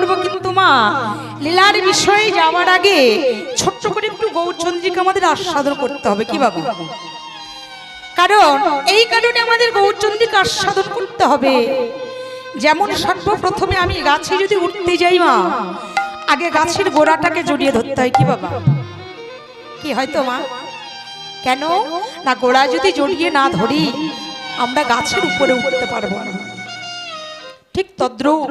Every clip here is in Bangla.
করব কিন্তু মা। লীলার বিষয়ে যাওয়ার আগে ছোট্ট করে একটু গৌরচন্দ্রীকে আমাদের আস্বাদন করতে হবে, কি বাবা? কারণ এই কারণে আমাদের গৌরচন্দ্রিকে আস্বাদন করতে হবে। যেমন সর্বপ্রথমে আমি গাছে যদি উঠতে যাই মা, আগে গাছের গোড়াটাকে জড়িয়ে ধরতে হয়, কি বাবা? কি হয়তো মা? কেন? না গোড়া যদি জড়িয়ে না ধরি, আমরা গাছের উপরে উঠতে পারব না। ঠিক তদ্রুপ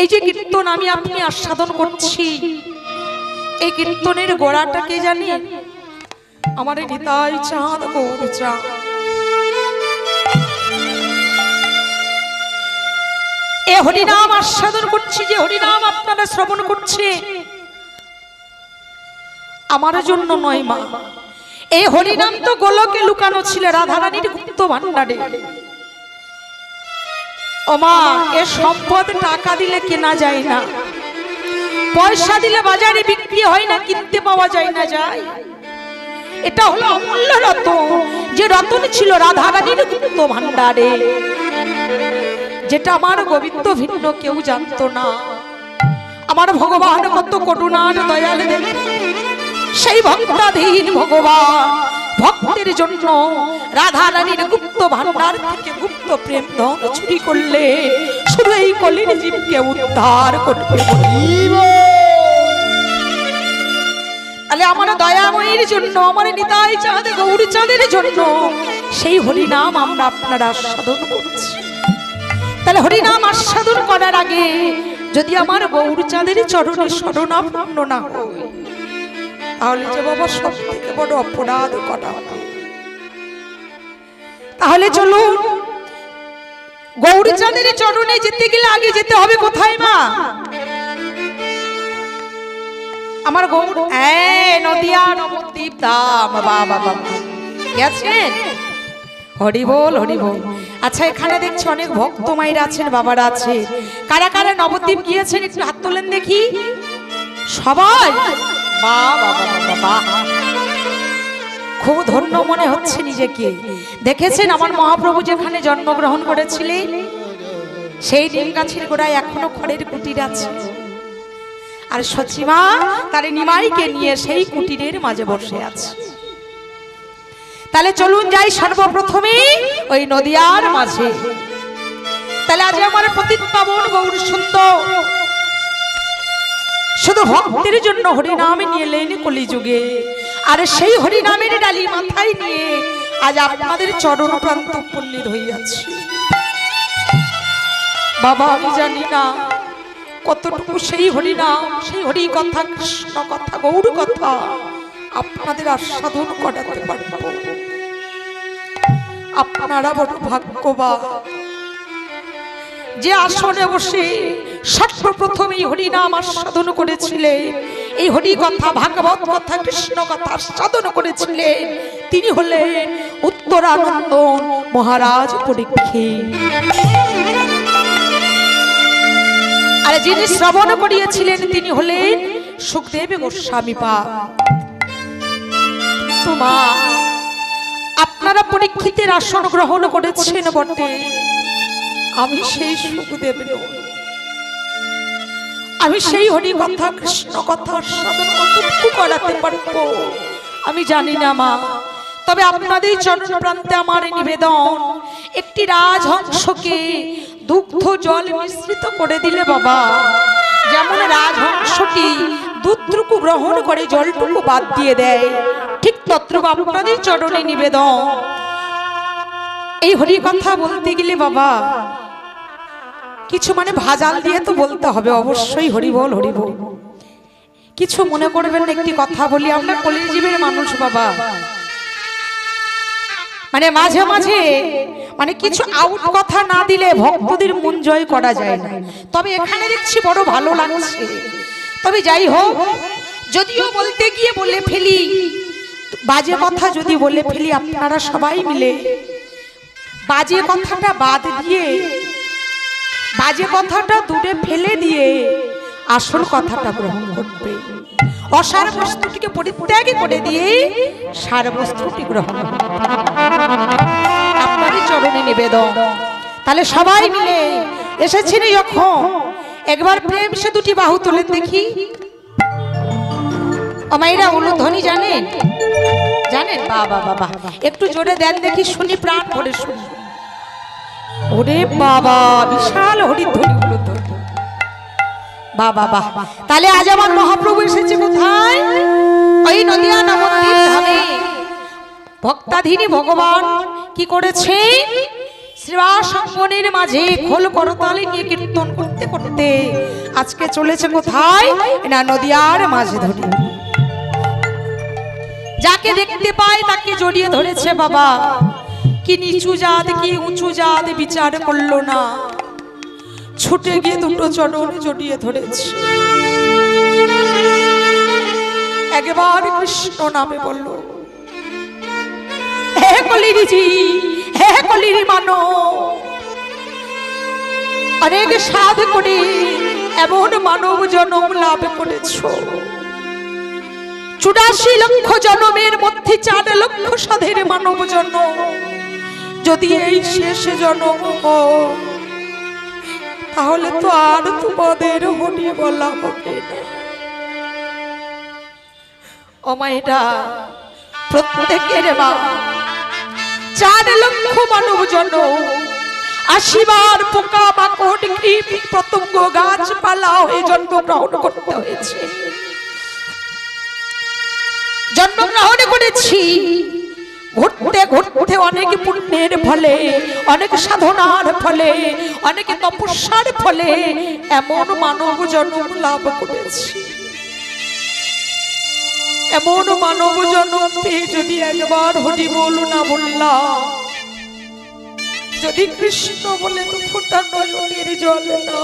এই যে কীর্তন আমি আপনি আস্বাদন করছি, এই কীর্তনের গোড়াটাকে জানি? আমার নিতাই চাঁদ গৌর চাঁদ। এ হরিনাম আস্বাদন করছি, যে হরিনাম আপনারা শ্রবণ করছে। আমার জন্য নয় মা এই হরিনাম তো গোলকে লুকানো ছিল, রাধারানীর গুপ্ত ভান্ডারে ও মা, এ সম্পদ টাকা দিলে কেনা যায় না। পয়সা দিলে বাজারে বিক্রি হয় না, কিনতে পাওয়া যায় না, যায়। এটা হলো অমূল্য রতন। যে রতন ছিল রাধা রাধারানীর গুপ্ত ভান্ডারে যেটা আমার গোবিন্দ ভিন্ন, কেউ জানতো না। আমার ভগবান কত করুণার দয়াল দেব। সেই ভক্তাধীন ভগবান। ভক্তের জন্য রাধা রানীর গুপ্ত ভান্ডার থেকে গুপ্ত প্রেম ধন চুরি করলে শুধু এই কলির জীবকে উদ্ধার করবে। তাহলে আমার দয়াময়ীর জন্য, আমার নিতাই চাঁদ গৌরী চাঁদের জন্য সেই হরিনাম আমরা আপনারা আস্বাদন করছি। তাহলে হরিনাম আস্বাদন করার আগে যদি আমার গৌর চাঁদের চরণে শরণাপন্ন না হয় তাহলে যে বাবা সব থেকে বড় অপরাধ করা হবে তাহলে চলুন গৌরী চাঁদের চরণে যেতে গেলে আগে যেতে হবে কোথায় মা? আমার গৌর নদিয়া নবদ্বীপ ধাম বাবা বাবা গেছেন হরি বল হরি বল। আচ্ছা এখানে দেখছি অনেক ভক্ত মায়ের আছেন, বাবার আছে। কারা কারা নবদ্বীপ গিয়েছেন, একটু হাত তোলেন দেখি। সবাই? বাহ। খুব ধন্য মনে হচ্ছে নিজেকে। দেখেছেন আমার মহাপ্রভু যেখানে জন্মগ্রহণ করেছিলেন? সেই নিম গাছের গোড়ায় এখনও খড়ের কুটির আছে। আর সচিমা তার নিমাইকে নিয়ে সেই কুটিরের মাঝে বসে আছে। তাহলে চলুন যাই সর্বপ্রথমে ওই নদিয়ার মাঝে। তাহলে আজ আমার পতিত পাবন গৌর সুন্দর শুধু ভক্তের জন্য হরিনামে নিয়ে এলেন কলিযুগে। আর সেই হরিনামের ডালি মাথায় নিয়ে আজ আপনাদের চরণ প্রান্ত উপনীত হইয়াছি। বাবা আমি জানি না কতটুকু সেই হরিনাম সেই হরি কথা কৃষ্ণ কথা গৌর কথা আপনাদের আস্বাদন করাতে পারব। আপনারা বড় ভাগ্যবান। যে আসনে বসে সর্বপ্রথম এই হরিনাম আস্বাদন করেছিলেন এই হরি কথা ভাগবত কথা, কৃষ্ণ কথা আস্বাদন করেছিলেন তিনি হলেন উত্তরানন্দন মহারাজ পরীক্ষিত আর যিনি শ্রবণ করিয়েছিলেন, তিনি হলেন সুখদেব গোস্বামী পা। তোমা, আপনারা পরীক্ষিতের আসন গ্রহণ করেছেন বটে। আমি সেই সুখদেব নই। আমি সেই হরি কথা কৃষ্ণ কথা করাতে পারব। আমি জানি না, মা। তবে আপনাদের চরণ প্রান্তে আমার নিবেদন, একটি রাজহংসকে দুগ্ধ জল মিশ্রিত করে দিলে বাবা। যেমন রাজহংসটি দুধটুকু গ্রহণ করে জলটুকু বাদ দিয়ে দেয়, ঠিক তত্র আপনাদের চরণে নিবেদন। এই হরি কথা বলতে গেলে বাবা কিছু মানে ভাজাল দিয়ে তো বলতে হবে, অবশ্যই হরি বল হরি বল কিছু মনে করবেন একটি কথা বলি, আমরা কলিজীবের মানুষ বাবা। মানে মাঝে মাঝে মানে কিছু আউট কথা না দিলে ভক্তদের মন জয় করা যায় না। তবে এখানে দেখছি বড় ভালো লাগছে। তবে যাই হোক, যদিও বলতে গিয়ে বলে ফেলি, বাজে কথা যদি বলে ফেলি, আপনারা সবাই মিলে বাজে কথাটা বাদ দিয়ে বাজে কথাটা দূরে ফেলে দিয়ে আসল কথাটা গ্রহণ করবে। অসার বস্তুটিকে পরিত্যাগ করে দিয়ে সার বস্তুটি গ্রহণ আপনারই চরণে নিবেদন। তাহলে সবাই মিলে এসেছেন যখন? একবার প্রেম সে দুটি বাহু তোলেন দেখি। ও মাইরা উলুধ্বনি জানেন? জানেন? বাবা বাবা একটু জোরে দেন দেখি, শুনি, প্রাণ ভরে শুনি। ওরে বাবা, বিশাল হরিধ্বনি উলুধ্বনি বাবা, বাহ। তাহলে আজ আমার মহাপ্রভু এসেছে কোথায়? ওই নদিয়া নবদ্বীপ ধামে ভক্তাধীনী ভগবান কি করেছে? শ্রীবাস মাঝে খোল করতালে নিয়ে কীর্তন করতে করতে আজকে চলেছে কোথায়? না, নদিয়ার মাঝে ধরে যাকে দেখতে পায় তাকে জড়িয়ে ধরেছে বাবা। কি নিচু জাত কি উঁচু জাত বিচার করল না ছুটে গিয়ে দুটো চরণ জড়িয়ে ধরেছে একবার কৃষ্ণ নামে বলল হে কলিরিজি হে কলিরি মানো অনেক সাধ করে এমন মানব জনম লাভ করেছ। চুরাশি লক্ষ জনমের মধ্যে চার লক্ষ সাধের মানব জন্ম। যদি এই শেষ জন্ম তাহলে তো আর তোমাদের হনি বলা হবে না। অমায়টা প্রত্যেকের মা, চার লক্ষ মানব জন আশিবার পোকা, মাকড়, কীট পতঙ্গ গাছপালা হয়ে জন্মগ্রহণ করতে হয়েছে। জন্মগ্রহণ করেছি। ঘুরতে ঘুরতে অনেক পুণ্যের ফলে, অনেক সাধনার ফলে, অনেক তপস্যার ফলে এমন মানব জন্ম লাভ করেছি। এমন মানব জন্ম যদি একবার হরি বল না বললাম, যদি কৃষ্ণ বলে তো ফোটা জল না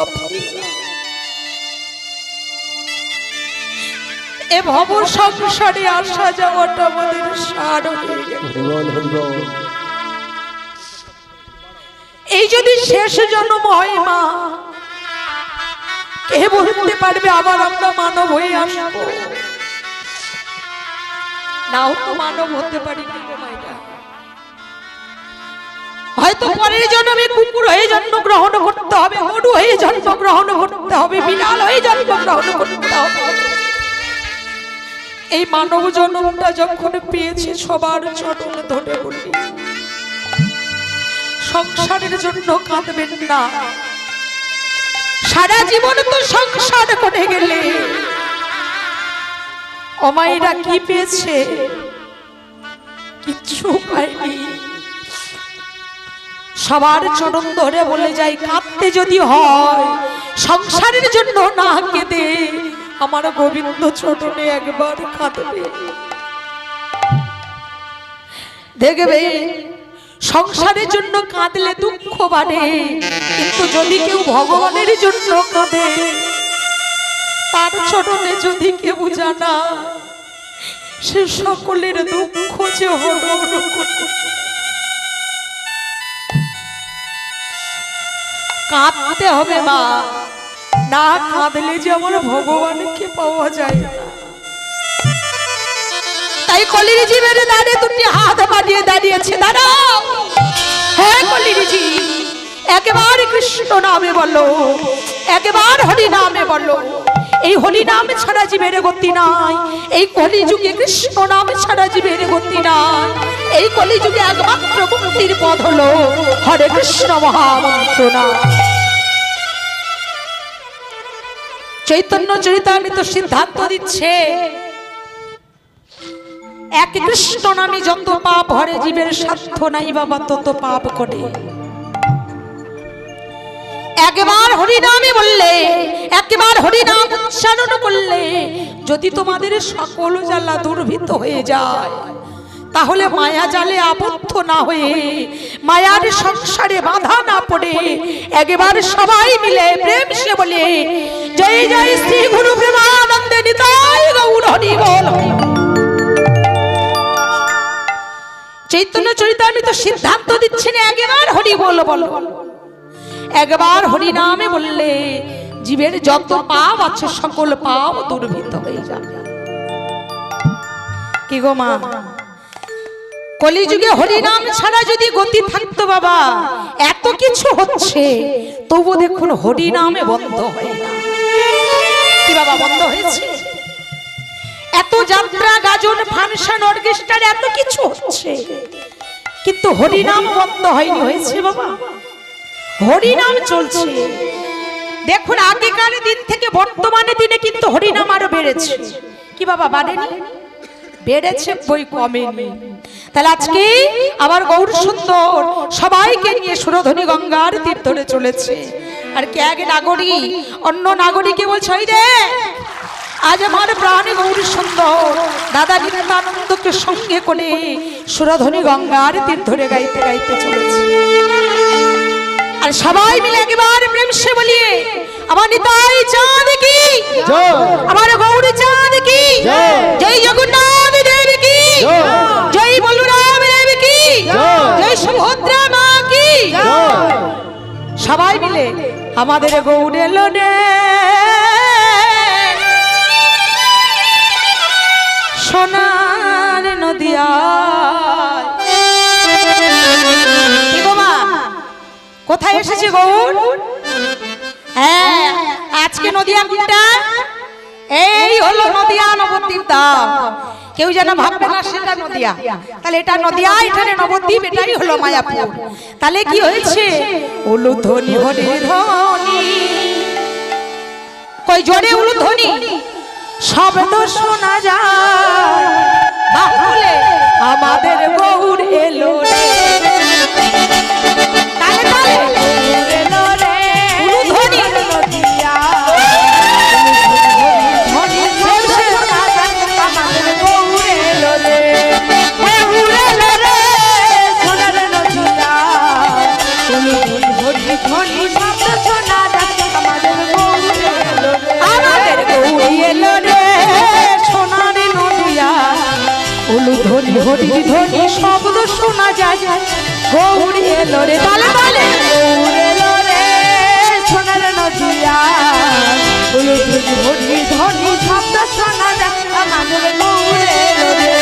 এ ভব সংসারে আসা যাওয়াটা আমাদের সার এই যদি শেষ জন্ম হয় মা, কে বলতে পারবে আবার আমরা মানব হয়ে আসব? নাও তো মানব হতে পারি? হয়তো পরের জন্মে কুকুর হয়ে জন্মগ্রহণ করতে হবে, গরু হয়ে জন্মগ্রহণ করতে হবে, বিড়াল হয়ে জন্মগ্রহণ করতে হবে। এই মানব জন্মটা যখন পেয়েছি, সবার চরণ ধরে বলি। সংসারের জন্য কাঁদবেন না। সারা জীবন তো সংসার করে গেলে। অমাইরা কি পেয়েছে? কিচ্ছু পায়নি সবার চরণ ধরে বলে যাই কাঁদতে যদি হয়, সংসারের জন্য না কেঁদে আমার গোবিন্দ চরণে একবার কাঁদবে। দেখবে, সংসারের জন্য কাঁদলে দুঃখ বাড়ে কিন্তু যদি কেউ ভগবানের জন্য কাঁদে, তার চরণে যদি কেউ জানা, সে সকলের দুঃখ যে কাঁদতে হবে মা। না কাঁদলে যে আমার ভগবানকে পাওয়া যায় না। তাই কলির জীবের দাঁড়িয়ে দুটি হাত বাড়িয়ে দাঁড়িয়েছে, দাঁড়াও। হ্যাঁ কলির জি একেবারে কৃষ্ণ নামে বলো একবার হরি নামে বলো এই হরি নাম ছাড়া জীবের গতি নাই, এই কলি যুগে কৃষ্ণ নাম ছাড়া জীবের গতি নাই। এই কলি যুগে একমাত্র মুক্তির পথ হলো হরে কৃষ্ণ মহামন্ত্র না চৈতন্য চরিতামৃত সিদ্ধান্ত দিচ্ছে। এক কৃষ্ণ নামে যত পাপ হরে, জীবের সাধ্য নাই বাবা, তত পাপ করে একবার হরিনামে বললে, একবার হরিনাম উচ্চারণ করলে, যদি তোমাদের সকল জ্বালা দুর্ভীত হয়ে যায়, তাহলে মায়া জালে আবদ্ধ না হয়ে, মায়ার সংসারে বাধা না পড়ে, একবার সবাই মিলে প্রেম সে বলে জয় জয় শ্রী গুরু প্রেমানন্দে নিতাই গৌর হরি বল। হরি বল। চৈতন্য চরিতামৃত সিদ্ধান্ত দিচ্ছেন একবার হরি বল বল। একবার হরি নামে বললে জীবের যত পাপ আছে সকল পাপ দুর্বৃত্ত হয়ে যাবে। কি গো মা? কলিযুগে হরিনাম ছাড়া যদি গতি থাকতো বাবা, এত কিছু হচ্ছে, তবু দেখুন হরিনামে বন্ধ হয় না বাবা, বন্ধ হয়েছে। এত যাত্রা, গাজন, ফাংশন, অর্কেস্ট্রার এত কিছু হচ্ছে। কিন্তু হরিনাম বন্ধ হয়নি, হয়েছে বাবা। হরিনাম চলছে। দেখুন, আগেকার দিন থেকে বর্তমানে দিনে কিন্তু হরিনাম আরও বেড়েছে। কি বাবা, বাড়েনি? বেড়েছে, বই কমেনি। তাহলে আজকে আবার গৌর সুন্দর সবাইকে নিয়ে সুরধনী গঙ্গার তীর ধরে চলেছে। আর কে আগে নাগরী? অন্য নাগরিকে বলছে ওই রে আজ আমার প্রাণী গৌর সুন্দর। দাদা নিত্যানন্দকে সঙ্গে করে সুরধনী গঙ্গার তীর ধরে গাইতে গাইতে চলেছে। আর সবাই মিলে একবার প্রেম সে বলিয়ে আমার নিতাই চাঁদ কি। আমার গৌরী চাঁদ কি? জয়। জয় জগন্নাথ দেব কি? জয়। বলরাম দেব কি। জয়। সুভদ্রা মা কি? সবাই মিলে আমাদের গৌড়ে লোনে সোনার নদিয়া কোথায় এসেছে গৌর হ্যাঁ আজকে নদিয়া কোনটা এই হলো নদিয়া নবদ্বীপ ধাম। কেউ যেন ভাববে না সেটা নদিয়া। তাহলে এটা নদিয়া, এখানে নবদ্বীপ, এটাই হলো মায়াপুর। তাহলে কি হয়েছে? উলু ধ্বনি হরি ধ্বনি। কই জোরে উলু ধ্বনি শব্দ শোনা যায়। বাহুলে আমাদের উলু ধ্বনি হরি ধ্বনি শব্দ শোনা যায়। গৌরী এলো রে তালে তালে গৌর এলো রে, সোনার নদিয়া উলু ধ্বনি হরি ধ্বনি শব্দ শোনা যায়। আমাদের গৌর এলো রে।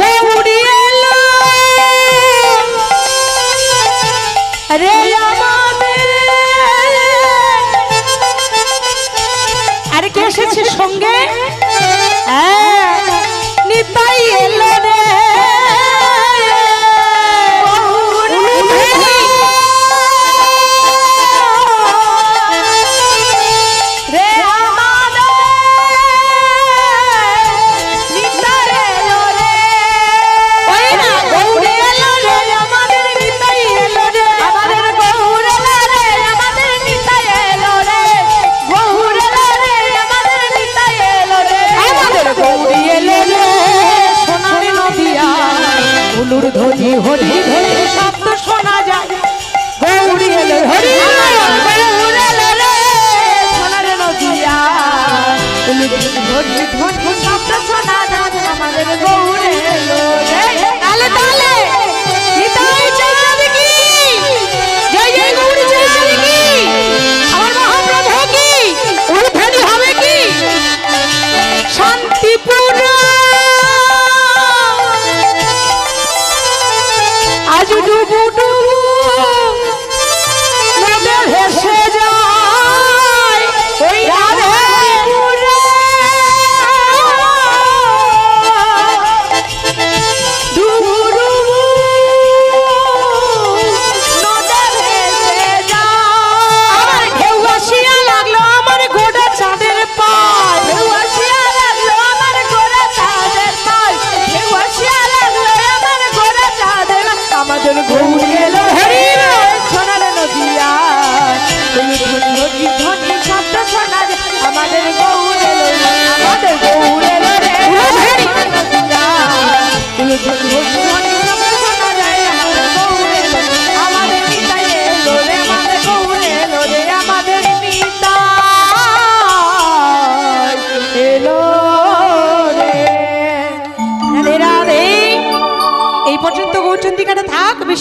গৌরী এলো। রে আর কে এসেছে সঙ্গে?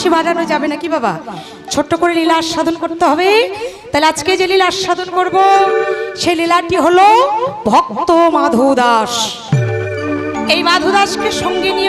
বেশি বাজানো যাবে নাকি বাবা? ছোট্ট করে লীলা আস্বাদন করতে হবে। তাহলে আজকে যে লীলা আস্বাদন করব, সেই লীলাটি হলো ভক্ত মাধু দাস এই মাধু দাসকে সঙ্গে নিয়ে